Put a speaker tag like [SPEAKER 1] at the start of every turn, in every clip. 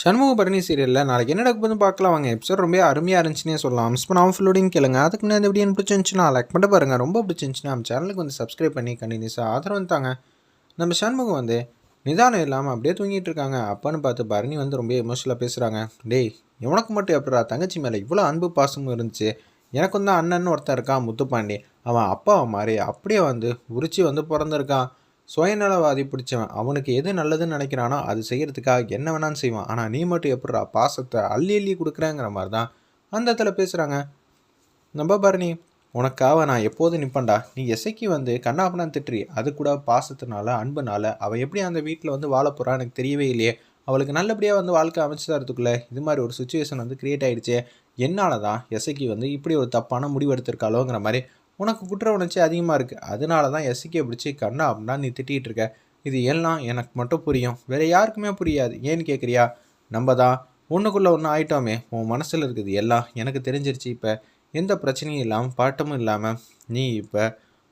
[SPEAKER 1] சண்முகபரணி சீரியலில் நாளைக்கு என்ன நடக்க பார்க்கலாம். வாங்க எபிசோட் ரொம்ப அருமையாக இருந்துச்சுன்னே சொல்லலாம். மிஸ் பண்ணாமல் ஃபுல்லோடையும் கேளுங்க. அதுக்கு முன்னாடி எப்படி வீடியோ பிடிச்சிருந்துச்சுன்னா லைக் பண்ணி பாருங்கள் ரொம்ப பிடிச்சிருந்துச்சுன்னா நம்ம சேனலுக்கு வந்து சப்ஸ்கிரைப் பண்ணி கண்டினியூஸாக ஆதரவு தாங்க. நம்ம சண்முகம் வந்து நிதானம் இல்லாமல் அப்படியே தூங்கிட்டு இருக்காங்க. அப்பான்னு பார்த்து பரணி வந்து ரொம்ப எமோஷனலாக பேசுகிறாங்க டேய் உனக்கு மட்டும் எப்படா தங்கச்சி மேலே இவ்வளோ அன்பு பாசமும் இருந்துச்சு? எனக்கும் தான் அண்ணன் ஒருத்தன் இருக்கான் முத்துப்பாண்டி. அவன் அப்பாவை மாதிரி அப்படியே வந்து உரிச்சி வந்து பிறந்திருக்கான். சுயநலவாதி பிடிச்சவன். அவனுக்கு எது நல்லதுன்னு நினைக்கிறானோ அது செய்யறதுக்காக என்ன வேணாலும் செய்வான். ஆனால் நீ மட்டும் எப்படா பாசத்தை அள்ளி அள்ளி கொடுக்குறேங்கிற மாதிரி தான் அந்த இடத்துல பேசுகிறாங்க நம்ப பரணி உனக்காக நான் எப்போதும் நிற்பேன்டா நீ எசைக்கு வந்து கண்ணாப்பண்ணா திட்டுறி அது கூட பாசத்தினால அன்புனால அவள் எப்படி அந்த வீட்டில் வந்து வாழ போறா எனக்கு தெரியவே இல்லையே. அவளுக்கு நல்லபடியாக வந்து வாழ்க்கை அமைச்சு தரத்துக்குள்ளே இது மாதிரி ஒரு சுச்சுவேஷன் வந்து கிரியேட் ஆயிடுச்சு. என்னால் தான் எசைக்கு வந்து இப்படி ஒரு தப்பான முடிவு எடுத்திருக்காளோங்கிற மாதிரி உனக்கு குற்ற உணர்ச்சி அதிகமாக இருக்குது அதனால தான் எஸ்கே பிடிச்சி கண்ணா அப்படின்னா நீ திட்டிகிட்டு இருக்க. இது எல்லாம் எனக்கு மட்டும் புரியும். வேறு யாருக்குமே புரியாது. ஏன்னு கேட்குறியா நம்ம தான் ஒன்றுக்குள்ளே ஒன்று ஆயிட்டோமே. உன் மனசில் இருக்குது எல்லாம் எனக்கு தெரிஞ்சிருச்சு இப்போ. எந்த பிரச்சனையும் இல்லாமல் பாட்டமும் இல்லாமல் நீ இப்போ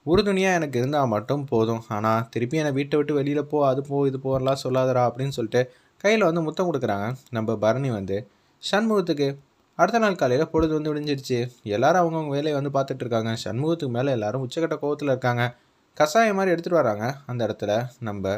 [SPEAKER 1] உறுதுணையாக எனக்கு இருந்தால் மட்டும் போதும். ஆனால் திருப்பி என்னை வீட்டை விட்டு வெளியில் போ அது போ இது போகலாம் சொல்லாதடா அப்படின்னு சொல்லிட்டு கையில் வந்து முத்தம் கொடுக்குறாங்க. நம்ம பரணி வந்து சண்முகத்துக்கு அடுத்த நாள் காலையில் பொழுது வந்து விடிஞ்சிருச்சு. எல்லாரும் அவங்கவுங்க வேலையை வந்து பார்த்துட்டு இருக்காங்க. சண்முகத்துக்கு மேலே எல்லாரும் உச்சக்கட்ட கோவத்தில் இருக்காங்க. கஷாயம் மாதிரி எடுத்துகிட்டு வராங்க. அந்த இடத்துல நம்ம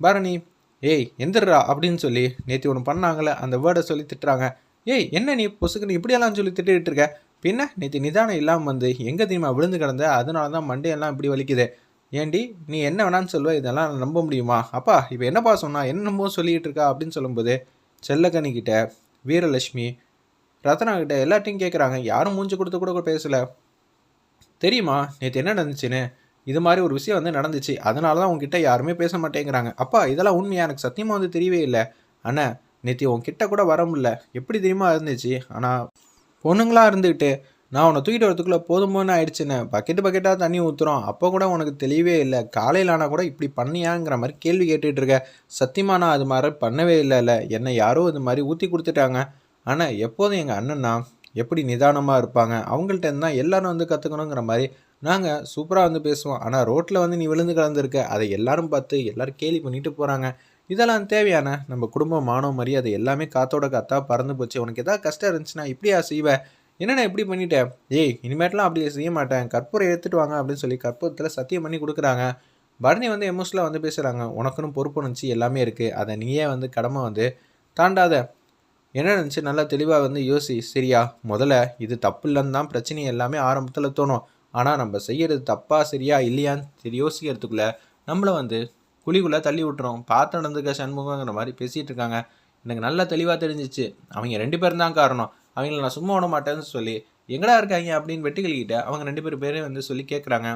[SPEAKER 1] பரணி ஏய் எந்திரா அப்படின்னு சொல்லி நேற்று ஒன்று பண்ணாங்களே அந்த வேர்டை சொல்லி திட்டுறாங்க. ஏய் என்ன நீ பொசுக்குன்னு இப்படியெல்லாம் சொல்லி திட்டிகிட்டு இருக்க? பின்ன நேற்று நிதானம் இல்லாமல் வந்து எங்கே தெரியுமா விழுந்து கிடந்த? அதனால தான் மண்டையெல்லாம் இப்படி வலிக்குது. ஏண்டி நீ என்ன வேணான்னு சொல்லுவ? இதெல்லாம் நம்ப முடியுமா? அப்பா இப்போ என்னப்பா சொன்னா? என்னமோ சொல்லிக்கிட்டு இருக்கா? அப்படின்னு சொல்லும்போது செல்லக்கனிக்கிட்ட வீரலட்சுமி ரத்னா கிட்ட எல்லாத்தையும் கேட்குறாங்க யாரும் மூஞ்சி கொடுத்து கூட பேசலை. தெரியுமா நேற்று என்ன நடந்துச்சுன்னு? இது மாதிரி ஒரு விஷயம் வந்து நடந்துச்சு. அதனால தான் உங்ககிட்ட யாருமே பேச மாட்டேங்கிறாங்க. அப்பா இதெல்லாம் உண்மையா? எனக்கு சத்தியமாக வந்து தெரியவே இல்லை. அண்ணா நேற்று உன்கிட்ட கூட வர முடியல. எப்படி தெரியுமா இருந்துச்சு? ஆனால் பொண்ணுங்களா இருந்துக்கிட்டு நான் உன்னை தூக்கிட்டு வரதுக்குள்ளே போதுமோன்னு ஆயிடுச்சுன்னு. பக்கெட்டு பக்கெட்டாக தண்ணி ஊற்றுறோம் அப்போ கூட உனக்கு தெளிவே இல்லை. காலையில் ஆனால் கூட இப்படி பண்ணியாங்கிற மாதிரி கேள்வி கேட்டுட்டு இருக்க. சத்தியமா நான் அது மாதிரி பண்ணவே இல்லைல்ல என்னை யாரோ இது மாதிரி ஊற்றி கொடுத்துட்டாங்க. ஆனால் எப்போதும் எங்கள் அண்ணன்னா எப்படி நிதானமாக இருப்பாங்க அவங்கள்ட்ட இருந்தால் தான் எல்லாரும் வந்து கற்றுக்கணுங்கிற மாதிரி நாங்கள் சூப்பராக வந்து பேசுவோம். ஆனால் ரோட்டில் வந்து நீ விழுந்து கலந்துருக்க அதை எல்லாரும் பார்த்து எல்லாரும் கேலி பண்ணிட்டு போகிறாங்க இதெல்லாம் தேவையான நம்ம குடும்பம் மாணவ மரியாதை எல்லாமே காத்தோட காத்தா பறந்து போச்சு. உனக்கு எதாவது கஷ்டம் இருந்துச்சுன்னா இப்படியா செய்வேன் என்னண்ணா இப்படி பண்ணிட்டேன் ஏய் இனிமேட்லாம் அப்படி செய்ய மாட்டேன். கற்பூரம் எடுத்துட்டு வாங்க அப்படின்னு சொல்லி கற்பூரத்தில் சத்தியம் பண்ணி கொடுக்குறாங்க. பரணி வந்து எமோஷனலாக வந்து பேசுகிறாங்க உனக்குன்னு பொறுப்பு நினச்சி எல்லாமே இருக்குது அதை நீயே வந்து கடமை வந்து தாண்டாத. என்ன நினச்சி நல்லா தெளிவாக வந்து யோசி. சரியா முதல்ல இது தப்பு இல்லைன்னு தான் பிரச்சனை எல்லாமே ஆரம்பத்தில் தோணும். ஆனால் நம்ம செய்கிறது தப்பா சரியா இல்லையான்னு சரி யோசிக்கிறதுக்குள்ளே நம்மளை வந்து குழிக்குள்ளே தள்ளி விட்டுறோம் பார்த்து நடந்துக்க சண்முகங்கிற மாதிரி பேசிகிட்டு இருக்காங்க. எனக்கு நல்லா தெளிவாக தெரிஞ்சிச்சு. அவங்க ரெண்டு பேரும் தான் காரணம். அவங்கள நான் சும்மா விட மாட்டேன்னு சொல்லி எங்கடா இருக்காங்க? அப்படின்னு வெட்டுக்கிளிக்கிட்ட அவங்க ரெண்டு பேர் பேரே வந்து சொல்லி கேட்குறாங்க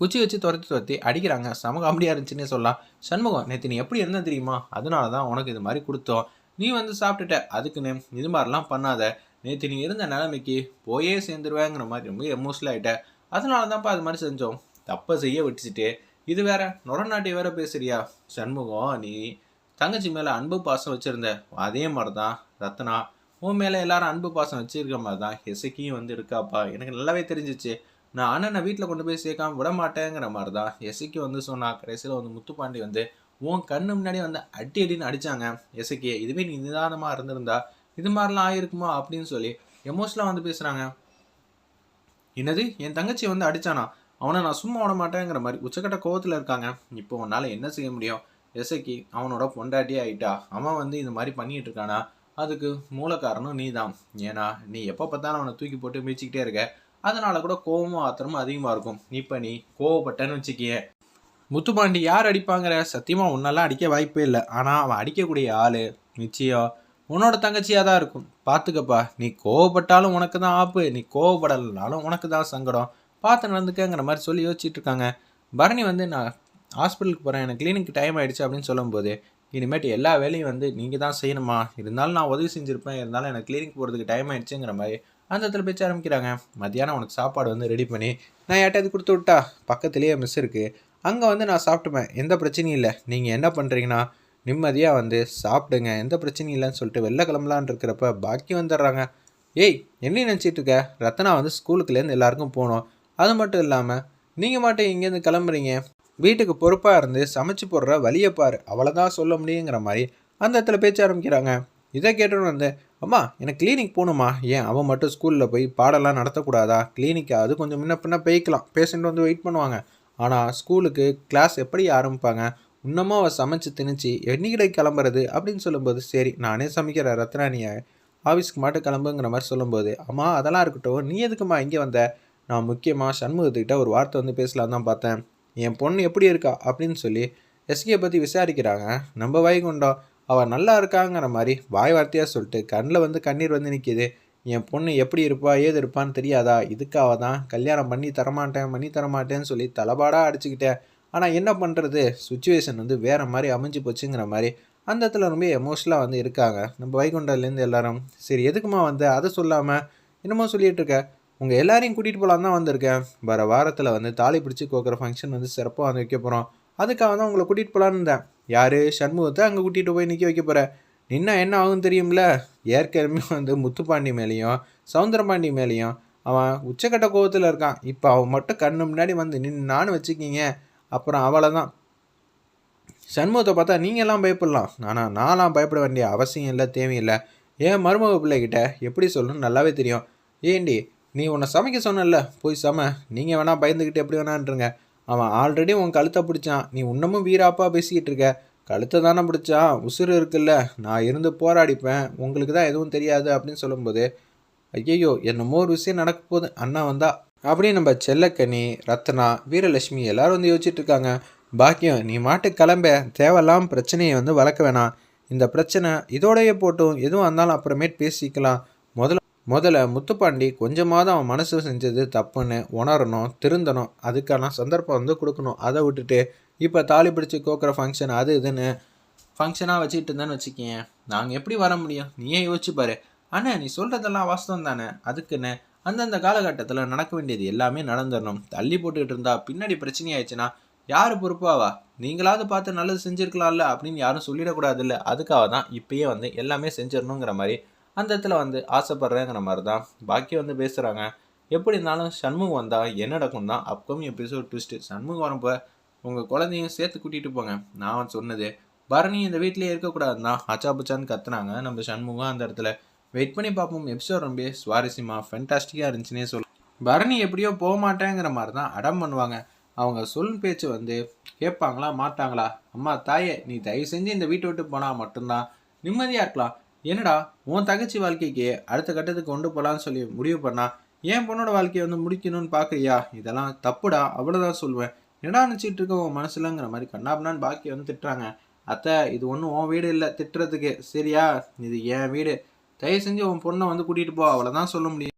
[SPEAKER 1] குச்சி வச்சு துரத்தி துரத்தி அடிக்கிறாங்க. சம காமெடியாக இருந்துச்சுன்னே சொல்லலாம். சண்முகம் நேற்று நீ எப்படி இருந்த தெரியுமா? அதனால தான் உனக்கு இது மாதிரி கொடுத்தோம். நீ வந்து சாப்பிட்டுட்ட. அதுக்குன்னு இது மாதிரிலாம் பண்ணாத. நேற்று நீ இருந்த நிலைமைக்கு போயே சேர்ந்துருவேங்கிற மாதிரி ரொம்ப எமோஷனல் ஆகிட்ட அதனால தான்ப்பா அது மாதிரி செஞ்சோம். தப்பை செய்ய வச்சுட்டு இது வேற நுரநாட்டி வேற பேசுறியா? சண்முகம் நீ தங்கச்சி மேலே அன்பு பாசம் வச்சுருந்த. அதே மாதிரி தான் ரத்னா உன் மேலே எல்லாரும் அன்பு பாசம் வச்சுருக்க மாதிரி தான் எசைக்கியும் வந்து இருக்காப்பா. எனக்கு நல்லாவே தெரிஞ்சிச்சு. நான் அண்ணனை வீட்டில் கொண்டு போய் சேர்க்காம விட மாட்டேங்கிற மாதிரி தான் எசைக்கு வந்து சொன்னா. கடைசியில் வந்து முத்துப்பாண்டி வந்து உன் கண்ணு முன்னாடியே வந்து அடி அடின்னு அடிச்சாங்க எசைக்கு இதுவே நீ நிதானமாக இருந்திருந்தா இது மாதிரிலாம் ஆயிருக்குமா அப்படின்னு சொல்லி எமோஷனலாக வந்து பேசுகிறாங்க என்னது? என் தங்கச்சி வந்து அடித்தானா அவனை நான் சும்மா விட மாட்டேங்கிற மாதிரி உச்சக்கட்ட கோவத்தில் இருக்காங்க. இப்போ உன்னால் என்ன செய்ய முடியும்? எசைக்கு அவனோட பொண்டாட்டியே ஆயிட்டா. அவன் வந்து இது மாதிரி பண்ணிகிட்டு இருக்கானா? அதுக்கு மூல காரணம் நீ தான் ஏன்னா நீ எப்போ பார்த்தாலும் அவனை தூக்கி போட்டு மிதிச்சிக்கிட்டே இருக்க. அதனால கூட கோவமும் ஆத்திரமும் அதிகமாக இருக்கும். இப்போ நீ கோவப்பட்டேன்னு வச்சுக்கிய. முத்துப்பாண்டி யார் அடிப்பாங்கிற? சத்தியமாக உன்னெல்லாம் அடிக்க வாய்ப்பே இல்லை. ஆனால் அவன் அடிக்கக்கூடிய ஆள் நிச்சயம் உன்னோட தங்கச்சியாக தான் இருக்கும். பார்த்துக்கப்பா நீ கோவப்பட்டாலும் உனக்கு தான் ஆப்பு நீ கோவப்படலைனாலும் உனக்கு தான் சங்கடம். பார்த்து நடந்துக்கங்கிற மாதிரி சொல்லி யோசிச்சுட்டு இருக்காங்க பரணி வந்து நான் ஹாஸ்பிட்டலுக்கு போகிறேன் எனக்கு கிளினிக் டைம் ஆகிடுச்சு அப்படின்னு சொல்லும்போது இனிமேட்டு எல்லா வேலையும் வந்து நீங்கள் தான் செய்யணுமா? இருந்தாலும் நான் உதவி செஞ்சுருப்பேன். இருந்தாலும் எனக்கு கிளினிக் போகிறதுக்கு டைம் ஆகிடுச்சுங்கிற மாதிரி அந்த இடத்துல பேச்ச ஆரம்பிக்கிறாங்க. மத்தியானம் உனக்கு சாப்பாடு வந்து ரெடி பண்ணி நான் யார்ட்டாவது கொடுத்து விட்டா? பக்கத்துலேயே மிஸ் இருக்குது அங்கே வந்து நான் சாப்பிட்டுப்பேன். எந்த பிரச்சனையும் இல்லை. நீங்கள் என்ன பண்ணுறீங்கன்னா நிம்மதியாக வந்து சாப்பிடுங்க. எந்த பிரச்சனையும் இல்லைன்னு சொல்லிட்டு வெளில கிளம்பலான் இருக்கிறப்ப பாக்கி வந்துடுறாங்க. ஏய் என்ன நினச்சிட்டு இருக்க? ரத்னா வந்து ஸ்கூலுக்குலேருந்து எல்லாருக்கும் போகணும் அது மட்டும் இல்லாமல் நீங்கள் மட்டும் இங்கேருந்து கிளம்புறீங்க. வீட்டுக்கு பொறுப்பாக இருந்து சமைச்சு போடுற வழியை பாரு. அவ்வளோதான் சொல்ல முடியுங்கிற மாதிரி அந்த இடத்துல பேச்ச ஆரம்பிக்கிறாங்க. இதை கேட்டோன்னு வந்து அம்மா எனக்கு கிளினிக் போகணுமா? ஏன் அவன் மட்டும் ஸ்கூலில் போய் பாடெல்லாம் நடத்தக்கூடாதா? கிளினிக்காவது கொஞ்சம் முன்ன பின்ன போய்க்கலாம். பேஷண்ட் வந்து வெயிட் பண்ணுவாங்க. ஆனால் ஸ்கூலுக்கு கிளாஸ் எப்படி ஆரம்பிப்பாங்க? இன்னமும் அவள் சமைச்சு திணிச்சு என்னைக்கிட கிளம்புறது? அப்படின்னு சொல்லும்போது சரி நானே சமைக்கிற ரத்னானியை. ஆஃபீஸ்க்கு மட்டும் கிளம்புங்கிற மாதிரி சொல்லும்போது அம்மா அதெல்லாம் இருக்கட்டும் நீ எதுக்கும்மா இங்கே வந்த? நான் முக்கியமாக சண்முகத்துக்கிட்ட ஒரு வார்த்தை வந்து பேசலாம் தான் பார்த்தேன். என் பொண்ணு எப்படி இருக்கா? அப்படின்னு சொல்லி எஸ்கே பற்றி விசாரிக்கிறாங்க. நம்ம வைகுண்டம் அவள் நல்லா இருக்காங்கிற மாதிரி வாய் வார்த்தையாக சொல்லிட்டு கண்ணில் வந்து கண்ணீர் வந்து நிற்கிது என் பொண்ணு எப்படி இருப்பா ஏது இருப்பான்னு தெரியாதா? இதுக்காக தான் கல்யாணம் பண்ணி தரமாட்டேன் பண்ணி தரமாட்டேன்னு சொல்லி தலைபாடாக அடிச்சுக்கிட்டேன். ஆனால் என்ன பண்ணுறது சுச்சுவேஷன் வந்து வேறு மாதிரி அமைஞ்சு போச்சுங்கிற மாதிரி அந்த இடத்துல ரொம்ப எமோஷனலாக வந்து இருக்காங்க. நம்ம வைகுண்டர்லேருந்து எல்லாரும். சரி எதுக்குமா வந்து அதை சொல்லாமல் என்னமோ சொல்லிகிட்டு இருக்க? உங்கள் எல்லாரையும் கூட்டிகிட்டு போகலாம் தான் வந்திருக்கேன். வர வாரத்தில் வந்து தாலி பிடிச்சி கோக்குற ஃபங்க்ஷன் வந்து சிறப்பாக வந்து வைக்க போகிறோம் அதுக்காக தான் உங்களை கூட்டிகிட்டு போகலான்னு இருந்தேன். யார்? சண்முகத்தை அங்கே கூட்டிகிட்டு போய் நிற்க வைக்க போகிறேன் நின்னா என்ன ஆகும் தெரியும்ல? ஏற்கனவே வந்து முத்துப்பாண்டி மேலேயும் சவுந்தரபாண்டி மேலேயும் அவன் உச்சக்கட்ட கோவத்தில் இருக்கான். இப்போ அவன் மட்டும் கண்ணு முன்னாடி வந்து நின்னான்னு வச்சுக்கிங்க. அப்புறம் அவளை தான் சண்முகத்தை பார்த்தா நீங்கள்லாம் பயப்படலாம். ஆனால் நான்லாம் பயப்பட வேண்டிய அவசியம் இல்லை தேவையில்லை. ஏன் மருமக பிள்ளைகிட்ட எப்படி சொல்லணும்னு நல்லாவே தெரியும். ஏண்டி நீ உன்னை சமைக்க சொன்னல போய் சம. நீங்கள் வேணால் பயந்துக்கிட்டு எப்படி வேணான்றங்க. அவன் ஆல்ரெடி உன் கழுத்தை பிடிச்சான். நீ இன்னமும் வீராப்பா பேசிக்கிட்டு இருக்க. கழுத்தை தானே பிடிச்சான் உசுறு இருக்குல்ல. நான் இருந்து போராடிப்பேன். உங்களுக்கு தான் எதுவும் தெரியாது அப்படின்னு சொல்லும்போது ஐயையோ என்னமோ ஒரு விஷயம் நடக்க போகுது. அண்ணா வந்தா. அப்படின்னு நம்ம செல்லக்கனி ரத்னா வீரலட்சுமி எல்லாரும் வந்து யோசிச்சுட்டு இருக்காங்க. பாக்கியம் நீ மாட்டு கிளம்ப. தேவையில்லாம பிரச்சனையை வந்து வளர்க்க வேணாம். இந்த பிரச்சனை இதோடையே போட்டும். எதுவும் இருந்தாலும் அப்புறமேட் பேசிக்கலாம். முதல்ல முதல்ல முத்துப்பாண்டி கொஞ்சமாவது அவன் மனசு செஞ்சது தப்புன்னு உணரணும் திருந்தணும். அதுக்கான சந்தர்ப்பம் வந்து கொடுக்கணும். அதை விட்டுட்டு இப்போ தாலி பிடிச்சி கோக்குற ஃபங்க்ஷன் அது இதுன்னு ஃபங்க்ஷனாக வச்சுக்கிட்டு இருந்தேன்னு வச்சுக்கேன் நாங்கள் எப்படி வர முடியும்? நீயே யோசிச்சு பாரு. அண்ணே நீ சொல்கிறதெல்லாம் வாஸ்தவம் தானே? அதுக்குன்னு அந்தந்த காலகட்டத்தில் நடக்க வேண்டியது எல்லாமே நடந்துடணும். தள்ளி போட்டுக்கிட்டு இருந்தா பின்னாடி பிரச்சனை ஆயிடுச்சுன்னா யார் பொறுப்பாவா நீங்களாவது பார்த்து நல்லது செஞ்சுருக்கலாம்ல அப்படின்னு யாரும் சொல்லிடக்கூடாதுல்ல. அதுக்காக தான் இப்பயே வந்து எல்லாமே செஞ்சிடணுங்கிற மாதிரி அந்த இடத்துல வந்து ஆசைப்படுறேங்கிற மாதிரி தான் பாக்கி வந்து பேசுகிறாங்க எப்படி இருந்தாலும் சண்முகம் வந்தால் என்ன நடக்கும் தான் அப்கமிங் எபிசோட் ட்விஸ்ட்டு சண்முகம் வரப்போ உங்கள் குழந்தையும் சேர்த்து கூட்டிகிட்டு போங்க. நான் சொன்னது. பரணி இந்த வீட்டிலேயே இருக்கக்கூடாதுன்னா அச்சா பச்சான்னு கத்துனாங்க. நம்ம சண்முகம் அந்த இடத்துல. வெயிட் பண்ணி பார்ப்போம். எபிசோட் ரொம்ப சுவாரஸ்யமாக ஃபென்டாஸ்டிக்காக இருந்துச்சுன்னே சொல்லு பரணி எப்படியோ போக மாட்டேங்கிற மாதிரி தான் அடம் பண்ணுவாங்க. அவங்க சொல் பேச்சு வந்து கேட்பாங்களா மாட்டாங்களா? அம்மா தாயே நீ தயவு செஞ்சு இந்த வீட்டை விட்டு போனால் மட்டும்தான். நிம்மதியாக இருக்கலாம். என்னடா உன் தங்கச்சி வாழ்க்கைக்கு அடுத்த கட்டத்துக்கு கொண்டு போகலான்னு சொல்லி முடிவு பண்ணா என் பொண்ணோட வாழ்க்கையை வந்து முடிக்கணும்னு பார்க்குறியா இதெல்லாம் தப்புடா அவ்வளோதான் சொல்லுவேன். என்னடா நினச்சிட்டு இருக்க உன் மனசுலங்கிற மாதிரி கண்ணாபண்ணான்னு பாக்கி வந்து திட்டுறாங்க. அத்தை இது ஒன்றும் உன் வீடு இல்லை திட்டுறதுக்கு. சரியா? இது என் வீடு. தயவு செஞ்சு உன் பொண்ணை வந்து கூட்டிகிட்டு போ. அவ்வளோதான் சொல்ல முடியும்.